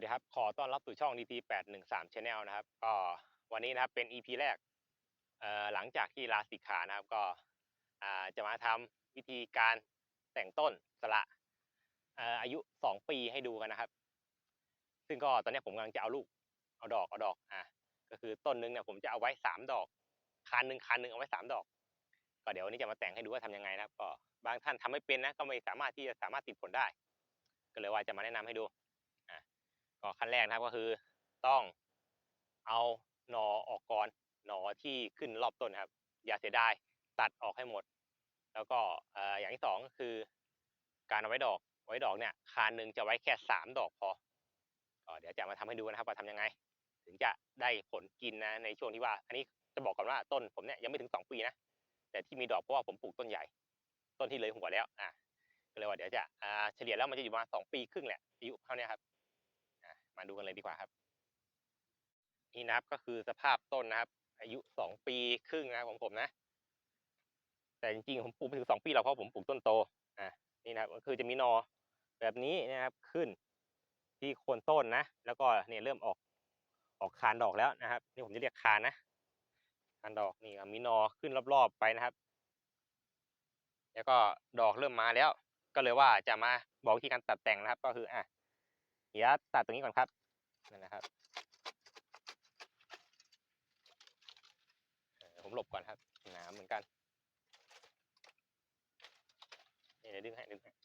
ดีครับ ขอต้อนรับสู่ช่อง DT 813 Channel นะครับ ก็วันนี้นะครับเป็น EP แรกเอ่อหลังจากที่ลาสิกขานะครับ ก็อ่าจะมาทำวิธีการแต่งต้นสละเอ่ออายุ2ปีให้ดูกันนะครับ ซึ่งก็ตอนนี้ผมกำลังจะเอาลูก เอาดอกเอาดอกอะก็คือต้นนึงเนี่ยผมจะเอาไว้3ดอกคันหนึ่งคันหนึ่งเอาไว้3ดอก ก็เดี๋ยววันนี้จะมาแต่งให้ดูว่าทำยังไงนะครับ ก็บางท่านทำไม่เป็นนะ ก็ไม่สามารถที่จะสามารถติดผลได้ ก็เลยว่าจะมาแนะนำให้ดู ก็ขั้นแรกนะครับก็คือต้องเอาหนอออกก่อนหนอที่ขึ้นรอบต้นครับ อย่าเสียดายตัดออกให้หมด แล้วก็อย่างที่สองก็คือ การเอาไว้ดอกไว้ดอกเนี่ยคานหนึ่งจะไว้แค่สามดอกพอก็เดี๋ยวจะมาทำให้ดูนะครับว่าทำยังไง ถึงจะได้ผลกินนะในช่วงที่ว่า อันนี้จะบอกก่อนว่าต้นผมเนี่ยยังไม่ถึงสองปีนะแต่ที่มีดอกเพราะว่าผมปลูกต้นใหญ่ ต้นที่เลยหัวแล้วอะก็เลยว่าเดี๋ยวจะเฉลี่ยแล้วมันจะอยู่ประมาณสองปีครึ่งแหละอายุเท่านี้ครับ มาดูกันเลยดีกว่าครับนี่นะครับก็คือสภาพต้นนะครับ อายุสองปีครึ่งนะครับของผมนะ แต่จริงๆผมปลูกไม่ถึงสองปีหรอกเพราะผมปลูกต้นโตอะนี่นะครับก็คือจะมีนอแบบนี้นะครับขึ้นที่โคนต้นนะ แล้วก็เนี่ยเริ่มออกออกคานดอกแล้วนะครับ นี่ผมจะเรียกคานนะคานดอกนี่มีนอขึ้นรอบๆไปนะครับ แล้วก็ดอกเริ่มมาแล้ว ก็เลยว่าจะมาบอกวิธีการตัดแต่งนะครับ ก็คืออะ เดี๋ยวตัดตรงนี้ก่อนครับนั่นนะครับ ผมหลบก่อนครับหนาเหมือนกันเดี๋ยวดึงให้ดึงให้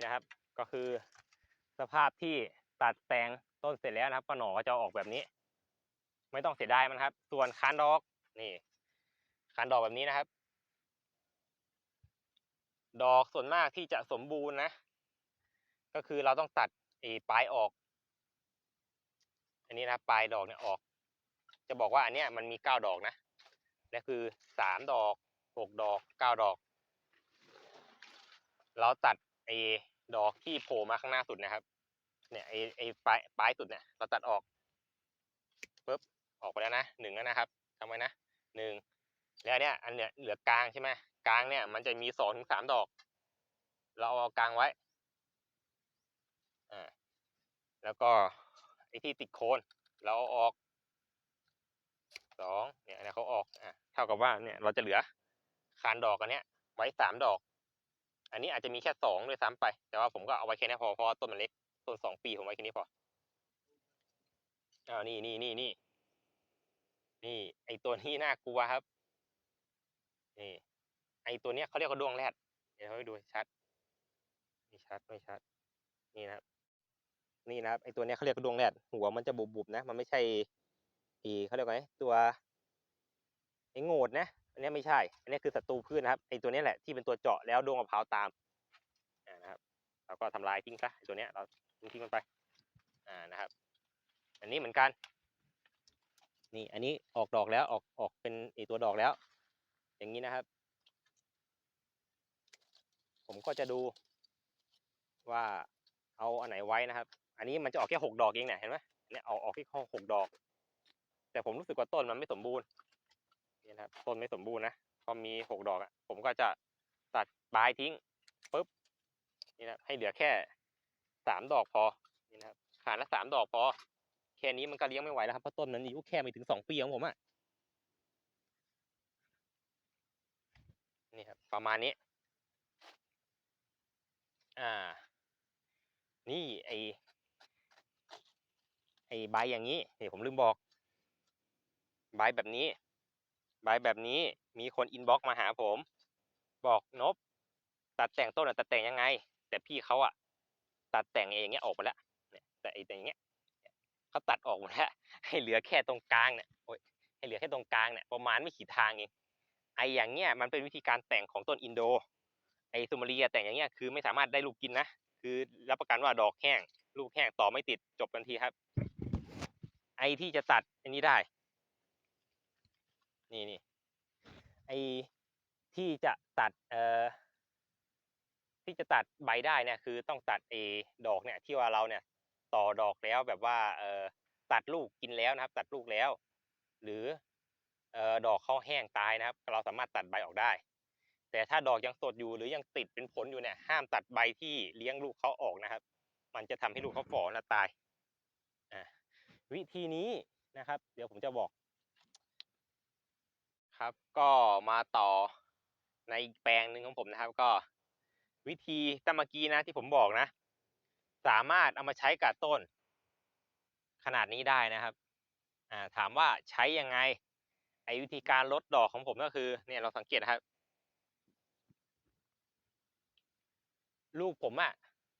นี่นะครับ ก็คือสภาพที่ตัดแต่งต้นเสร็จแล้วนะครับก็หน่อก็จะออกแบบนี้ ไม่ต้องเสียดายมันครับ ส่วนคานดอกนี่คานดอกแบบนี้นะครับ ดอกส่วนมากที่จะสมบูรณ์นะ ก็คือเราต้องตัดไอ้ปลายออก อันนี้นะครับปลายดอกเนี่ยออก จะบอกว่าอันเนี้ยมันมีเก้าดอกนะนี่คือสามดอกหกดอกเก้าดอก เราตัดไอ้ ดอกที่โผล่มาข้างหน้าสุดนะครับ เนี่ยไอไอปลายปลายสุดเนี่ยเราตัดออกปุ๊บออกไปแล้วนะหนึ่งแล้วนะครับทำไว้นะหนึ่งแล้วเนี่ย อันเนี้ยเหลือกลางใช่ไหมกลางเนี่ย มันจะมีสองถึงสามดอก เราเอากลางไว้อ่าแล้วก็ไอที่ติดโคนเราเอาออกสองเนี่ยนเนี้ยเขาออกอะเท่ากับว่าเนี่ยเราจะเหลือคานดอกอันเนี้ยไว้สามดอก อันนี้อาจจะมีแค่สองด้วยซ้ำไป แต่ว่าผมก็เอาไว้แค่นี้พอเพราะต้นมันเล็ก ต้นสองปีผมไว้แค่นี้พออ้าวนี่นี่นี่นี่นี่ ไอตัวนี้น่ากลัวครับ นี่ ไอตัวเนี้ยเขาเรียกว่าดวงแรด เดี๋ยวให้ดูชัด ไม่ชัดไม่ชัด นี่นะครับ นี่นะครับไอตัวเนี้ยเขาเรียกว่าดวงแรด หัวมันจะบุบๆนะ มันไม่ใช่อีเขาเรียกว่าไงตัวไอโงดนะ นนี้ไม่ใช่ อันนี้คือศัตรูพืชนะครับไอตัวนี้แหละที่เป็นตัวเจาะแล้วดวงมะพร้าวตามอ่านะครับ เราก็ทำลายทิ้งซะตัวนี้เราทิ้งทิ้งมันไปอ่านะครับ อันนี้เหมือนกัน นี่อันนี้ออกดอกแล้วออกออกเป็นไอตัวดอกแล้ว อย่างนี้นะครับ ผมก็จะดูว่าเอาอันไหนไว้นะครับ อันนี้มันจะออกแค่หกดอกเองเนี่ยเห็นไหมเนี่ยออกออกแค่หกดอก แต่ผมรู้สึกว่าต้นมันไม่สมบูรณ์ นะครับต้นไม่สมบูรณ์นะพอมีหกดอกอะ่ะผมก็จะตัดปลายทิ้งปุ๊บนี่นะให้เหลือแค่สามดอกพอนี่นะครับขาดละสามดอกพอแค่นี้มันก็เลี้ยงไม่ไหวแล้วครับเพราะต้นมันอายุแค่ไม่ถึงสองปีของผมอะนี่ครับประมาณนี้ อ่า นี่ไอไอใบอย่างนี้นี่ผมลืมบอก ใบแบบนี้ ใบแบบนี้มีคนอินบ็อกมาหาผม บอกนบตัดแต่งต้นอะตัดแต่งยังไง แต่พี่เขาอะตัดแต่งไอ้อย่างเงี้ยออกไปแล้วเนี่ยแต่ไอ้แต่อย่างเงี้ยเขาตัดออกหมดแล้วให้เหลือแค่ตรงกลางเนี่ยโอ้ยให้เหลือแค่ตรงกลางเนี่ยประมาณไม่กี่ทางเองไอ้อย่างเงี้ยมันเป็นวิธีการแต่งของต้นอินโด ไอ้ซูมารีแต่งอย่างเงี้ยคือไม่สามารถได้ลูกกินนะคือรับประกันว่าดอกแห้ง ลูกแห้งต่อไม่ติดจบกันทีครับ ไอ้ที่จะตัดอันนี้ได้ นี่นี่ไอ้ที่จะตัดเอ่อที่จะตัดใบได้เนี่ยคือต้องตัดเอดอกเนี่ยที่ว่าเราเนี่ยต่อดอกแล้วแบบว่าเอ่อตัดลูกกินแล้วนะครับ ตัดลูกแล้ว หรือเอ่อดอกเขาแห้งตายนะครับ เราสามารถตัดใบออกได้ แต่ถ้าดอกยังสดอยู่หรือยังติดเป็นผลอยู่เนี่ยห้ามตัดใบที่เลี้ยงลูกเขาออกนะครับ มันจะทำให้ลูกเขาฝ่อและตายอ่าวิธีนี้นะครับ เดี๋ยวผมจะบอก ครับ ก็มาต่อในอีกแปลงหนึ่งของผมนะครับ ก็วิธีตะเมื่อกี้นะที่ผมบอกนะ สามารถเอามาใช้กับต้น ขนาดนี้ได้นะครับอ่าถามว่าใช้ยังไง ไอ้วิธีการลดดอกของผมก็คือ เนี่ยเราสังเกตนะครับ ลูกผมอะ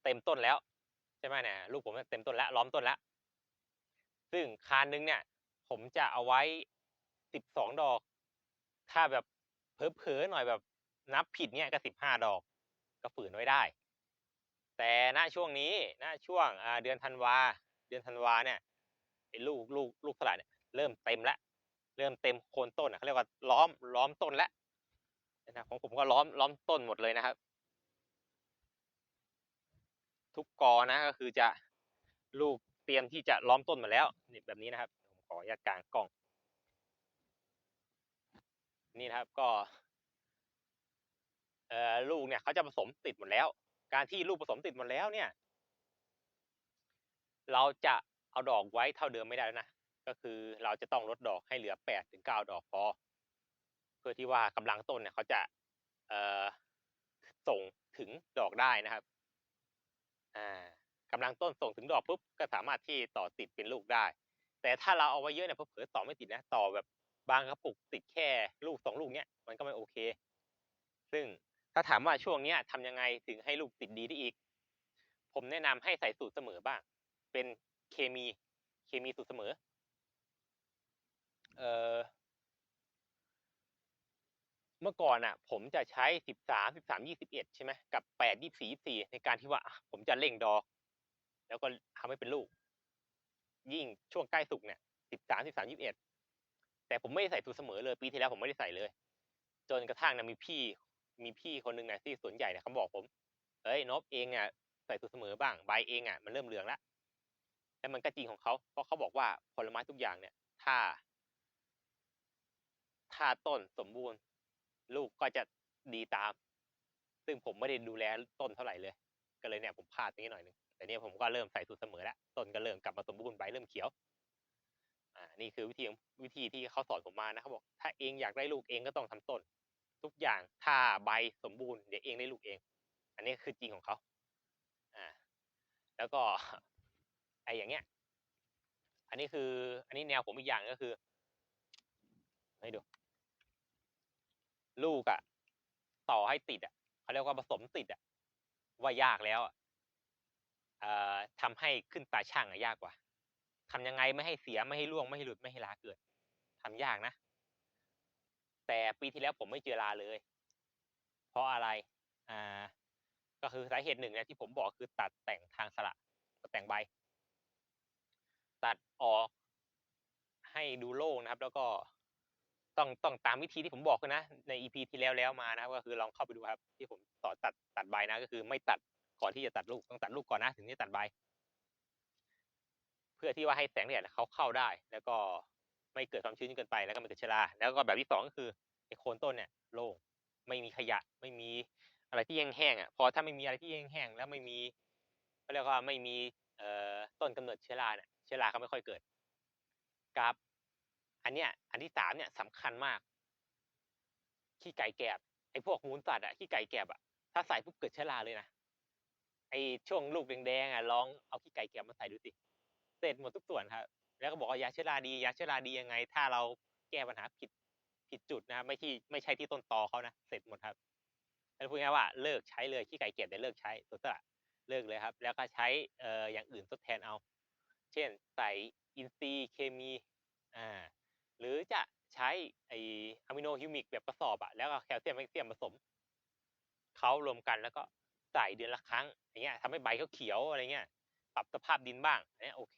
เต็มต้นแล้วใช่ไหมเนี่ยลูกผมเต็มต้นแล้วล้อมต้นแล้วซึ่งคานหนึงเนี่ย ผมจะเอาไว้สิบสองดอก ถ้าแบบเผลอๆหน่อยแบบนับผิดเนี่ยก็สิบห้าดอก ก็ฝืนไว้ได้ แต่ณช่วงนี้ณช่วงเดือนธันวาเดือนธันวาเนี่ยไอ้ลูกลูกลูกสลัดเนี่ยเริ่มเต็มแล้วเริ่มเต็มโคนต้นอะเขาเรียกว่าล้อมล้อมต้นแล้วนะของผมก็ล้อมล้อมต้นหมดเลยนะครับ ทุกกอนะก็คือจะลูกเตรียมที่จะล้อมต้นมาแล้วนี่แบบนี้นะครับผมขออนุญาตกลางกล้อง นี่นะครับก็เอ่อลูกเนี่ยเขาจะผสมติดหมดแล้ว การที่ลูกผสมติดหมดแล้วเนี่ย เราจะเอาดอกไว้เท่าเดิมไม่ได้แล้วนะก็คือเราจะต้องลดดอกให้เหลือแปดถึงเก้าดอกพอเพื่อที่ว่ากำลังต้นเนี่ยเขาจะเอ่อส่งถึงดอกได้นะครับอ่ากำลังต้นส่งถึงดอกปุ๊บก็สามารถที่ต่อติดเป็นลูกได้ แต่ถ้าเราเอาไว้เยอะเนี่ยเผลอต่อไม่ติดนะต่อแบบ บางกระปุกติดแค่ลูกสองลูกเนี้ยมันก็ไม่โอเค ซึ่งถ้าถามว่าช่วงเนี้ยทำยังไงถึงให้ลูกติดดีได้อีก ผมแนะนำให้ใส่สูตรเสมอบ้าง เป็นเคมีเคมีสูตรเสมอ เออเมื่อก่อนอะ ผมจะใช้สิบสามสิบสามยี่สิบเอ็ดใช่ไหมกับแปดยี่สี่ยี่สี่ในการที่ว่าอะผมจะเร่งดอก แล้วก็ทำให้เป็นลูก ยิ่งช่วงใกล้สุกเนี่ยสิบสามสิบสามยี่สิบเอ็ด แต่ผมไม่ได้ใส่สูตรเสมอเลยปีที่แล้วผมไม่ได้ใส่เลย จนกระทั่งนะมีพี่มีพี่คนหนึ่งนะที่สวนใหญ่เนี่ยเขาบอกผมเอ้ยนบเองเนี่ยใส่สูตรเสมอบ้างใบเองอะมันเริ่มเหลืองแล้วแล้วมันก็จริงของเขาเพราะเขาบอกว่าผลไม้ทุกอย่างเนี่ย ถ้า ถ้าต้นสมบูรณ์ ลูกก็จะดีตาม ซึ่งผมไม่ได้ดูแลต้นเท่าไหร่เลย ก็เลยเนี่ยผมพลาดตรงนี้หน่อยนึงแต่เนี่ยผมก็เริ่มใส่สูตรเสมอแล้วต้นก็เริ่มกลับมาสมบูรณ์ใบเริ่มเขียว นี่คือวิธีวิธีที่เขาสอนผมมานะเขาบอกถ้าเองอยากได้ลูกเองก็ต้องทำต้น ทุกอย่างถ้าใบสมบูรณ์เดี๋ยวเองได้ลูกเอง อันนี้คือจริงของเขาอ่าแล้วก็ไออย่างเงี้ย อันนี้คือ อันนี้แนวผมอีกอย่างก็คือให้ดู ลูกอะต่อให้ติดอะเขาเรียกว่าผสมติดอะว่ายากแล้วอะเอ่อทำให้ขึ้นตาช่างอะยากกว่า ทำยังไงไม่ให้เสียไม่ให้ร่วงไม่ให้หลุดไม่ให้ลาเกิดทำยากนะ แต่ปีที่แล้วผมไม่เจอลาเลย เพราะอะไร อ่า ก็คือสาเหตุหนึ่งนี่ยที่ผมบอกคือตัดแต่งทางสละแต่งใบ ตัดออกให้ดูโล่งนะครับ แล้วก็ต้องต้องตามวิธีที่ผมบอกนะ ในอีพีที่แล้วแล้วมานะครับ ก็คือลองเข้าไปดูครับ ที่ผมสอนตัดตัดใบนะ ก็คือไม่ตัดก่อนที่จะตัดลูกต้องตัดลูกก่อนนะ ถึงจะตัดใบ พื่อที่ว่าให้แสงแดดเขาเข้าได้ แล้วก็ไม่เกิดความชื้นจนเกินไปแล้วก็ไม่เกิดเชื้อราแล้วก็แบบที่สองก็คือไอ้โคนต้นเนี่ยโล่งไม่มีขยะ ไม่มีอะไรที่แห้งๆอะพอถ้าไม่มีอะไรที่แห้งๆแล้วไม่มีเขาเรียกว่าไม่มีเอ่อต้นกำเนิดเชื้อราเนี่ยเชื้อราก็ไม่ค่อยเกิดกับ อันเนี้ยอันที่สามเนี่ยสำคัญมากขี้ไก่แกบไอ้พวกมูลสัตว์อะขี้ไก่แกบอะถ้าใส่ปุ๊บเกิดเชื้อราเลยนะไอ้ช่วงลูกแดงๆอะลองเอาขี้ไก่แกบมาใส่ดูสิ เสร็จหมดทุกส่วนครับแล้วก็บอกว่ายาเชื้อราดียาเชื้อราดียังไง ถ้าเราแก้ปัญหาผิดผิดจุดนะครับไม่ที่ไม่ใช่ที่ต้นตอเขานะเสร็จหมดครับแล้วพูดง่ายว่าเลิกใช้เลยขี้ไก่แกบเดี๋ยวเลิกใช้ตัวสละเลิกเลยครับ แล้วก็ใช้เอ่ออย่างอื่นทดแทนเอา เช่นใส่อินทรีย์เคมีอ่าหรือจะใช้ไออะมิโนฮิวมิกแบบกระสอบอะแล้วก็แคลเซียมแมกนีเซียมผสมเขารวมกันแล้วก็ใส่เดือนละครั้งอย่างเงี้ยทำให้ใบเขาเขียวอะไรเงี้ย ปรับสภาพดินบ้างอันเนี้ยโอเค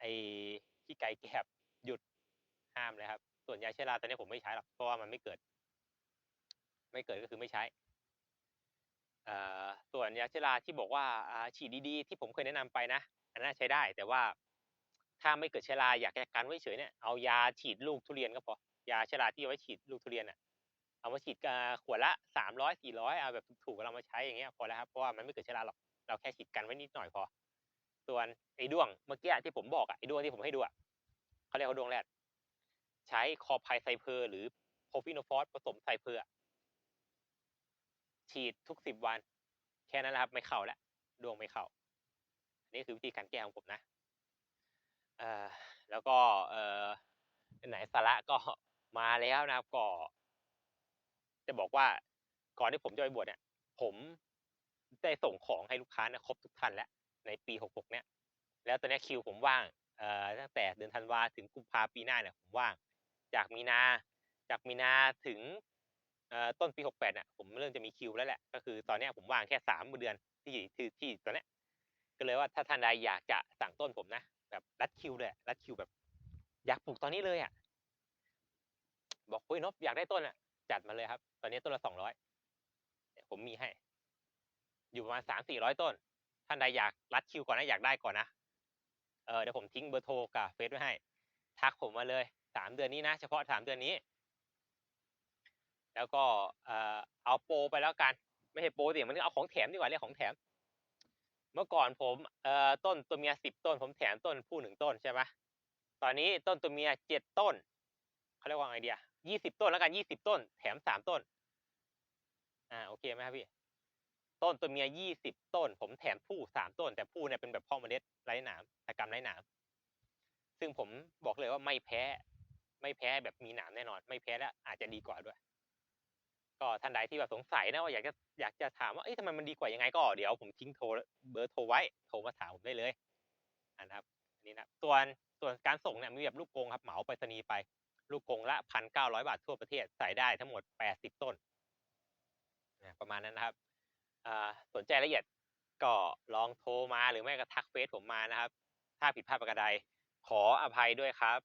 ไอ้ขี้ไก่แกบหยุดห้ามเลยครับ ส่วนยาเชื้อราตอนนี้ผมไม่ใช้หรอกเพราะว่ามันไม่เกิด ไม่เกิดก็คือไม่ใช้เอ่อส่วนยาเชื้อราที่บอกว่าอาฉีดดีๆ ที่ผมเคยแนะนำไปนะอันนั้นใช้ได้ แต่ว่าถ้าไม่เกิดเชื้อราอยากจะกันไว้เฉยเนี่ยเอายาฉีดลูกทุเรียนก็พอยาเชื้อราที่เอาไว้ฉีดลูกทุเรียนอะเอามาฉีดขวดละสามร้อยสี่ร้อยเอาแบบถูกๆเรามาใช้อย่างเงี้ยพอแล้วครับเพราะว่ามันไม่เกิดเชื้อราหรอก เราแค่ฉีดกันไว้นิดหน่อยพอ ส่วนไอ้ด้วงเมื่อกี้ที่ผมบอกอะไอ้ด้วงที่ผมให้ดูอะเขาเรียกว่าด้วงแรดใช้คอไพไซเพอร์หรือโพฟิโนฟอสผสมไซเพอร์ฉีดทุกสิบวัน แค่นั้นแหละครับไม่เข้าแล้วดวงไม่เข้านี่คือวิธีการแก้ของผมนะเอ่อแล้วก็เอ่อไหนสาระก็มาแล้วนะครับก็ จะบอกว่าก่อนที่ผมจะไปบวชเนี่ย ผม ได้ส่งของให้ลูกค้านี่ยครบทุกท่านแล้วในปี 66 เนี่ย แล้วตอนนี้คิวผมว่างเอ่อตั้งแต่เดือนธันวาถึงกุมภาปีหน้าเนี่ยผมว่าง จากมีนาจากมีนาถึงเอ่อต้นปี 68เนี่ยผมเริ่มจะมีคิวแล้วแหละ ก็คือตอนนี้ผมว่างแค่สามเดือนที่ที่ที่ตอนนี้ก็เลยว่าถ้าท่านใดอยากจะสั่งต้นผมนะแบบรัดคิวเลยรัดคิวแบบ อยากปลูกตอนนี้เลยอะบอกเฮ้ยนบอยากได้ต้นอะจัดมาเลยครับ ตอนนี้ต้นละสองร้อยผมมีให้ อยู่ประมาณสามสี่ร้อยต้น ท่านใดอยากรัดคิวก่อนนะอยากได้ก่อนนะเออเดี๋ยวผมทิ้งเบอร์โทรกับเฟซไว้ให้ ทักผมมาเลยสามเดือนนี้นะ เฉพาะสามเดือนนี้ แล้วก็เอ่อเอาโปรไปแล้วกัน ไม่ใช่โปรสิมันเอาของแถมดีกว่าเรียกของแถม เมื่อก่อนผมเอ่อต้นตัวเมียสิบต้น ผมแถมต้นผู้หนึ่งต้นใช่ไหมตอนนี้ต้นตัวเมียเจ็ดต้นเขาเรียกว่าไงเดียยี่สิบต้นแล้วกันยี่สิบต้น แถมสามต้น อ่าโอเคไหมครับพี่ ต้นตัวเมียยี่สิบต้น ผมแถมผู้สามต้น แต่ผู้เนี่ยเป็นแบบพ่อเมล็ดไร้หนามตะกรรมไร้หนามซึ่งผมบอกเลยว่าไม่แพ้ ไม่แพ้แบบมีหนามแน่นอน ไม่แพ้และอาจจะดีกว่าด้วย ก็ท่านใดที่แบบสงสัยนะว่าอยากจะอยากจะถามว่าเอ๊ะทำไมมันดีกว่ายังไงก็เดี๋ยวผมทิ้งโทรเบอร์โทรไว้โทรมาถามผมได้เลยอ่านะครับอันนี้นะครับส่วนส่วนการส่งเนี่ยมีแบบลูกกรงครับเหมาไปรษณีย์ไป ลูกกรงละพันเก้าร้อยบาททั่วประเทศใส่ได้ทั้งหมดแปดสิบต้นประมาณนั้นนะครับ สนใจละเอียดก็ลองโทรมาหรือไม่ก็ทักเฟซผมมานะครับ ถ้าผิดพลาดประการใดขออภัยด้วยครับ